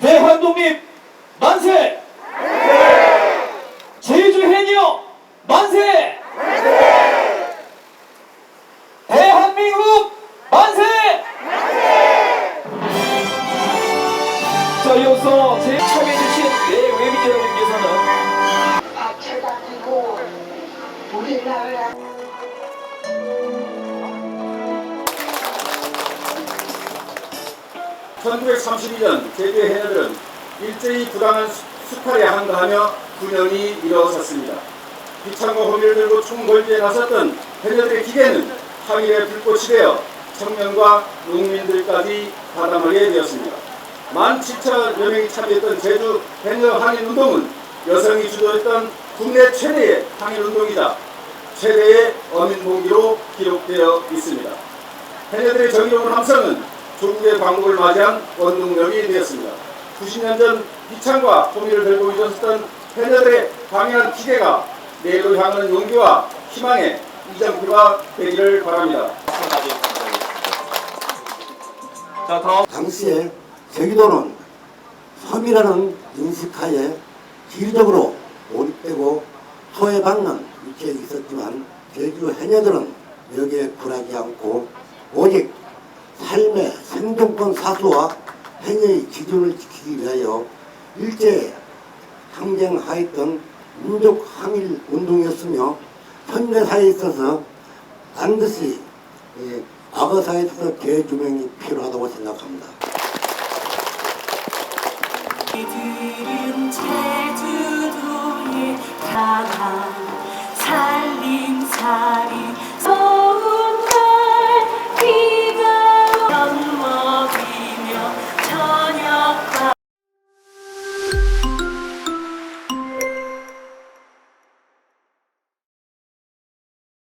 대한독립 만세! 제주 해녀 만세! 대한민국 만세! 자, 이어서 제 참여해주신 네 외민 여러분께서는 밭을 다니고 우리나라 1932년 제주의 해녀들은 일제히 부당한 수- 수탈에 항거하며 9년이 이루어졌습니다. 비창과 호미를 들고 총궐기에 나섰던 해녀들의 기계는 항일의 불꽃이 되어 청년과 농민들까지 가담하게 되었습니다. 17,000여 명이 참여했던 제주 해녀 항일운동은 여성이 주도했던 국내 최대의 항일운동이자 최대의 어민봉기로 기록되어 있습니다. 해녀들의 정의로운 함성은 조국의 광복을 맞이한 원동력이 되었습니다. 90년 전 비창과 호미를 들고 있었던 해녀들의 강인한 기대가 내일로 향하는 용기와 희망의 이정표가 되기를 바랍니다. 자, 다음 당시에 제주도는 섬이라는 인식하에 지리적으로 고립되고 소외받는 위치에 있었지만 제주 해녀들은 여기에 굴하지 않고 오직 삶의 생존권 사수와 해녀의 기준을 지키기 위하여 일제에 항쟁하였던 민족 항일 운동이었으며 현대사에 있어서 반드시 이 과거사에 있어서 재조명이 필요하다고 생각합니다. no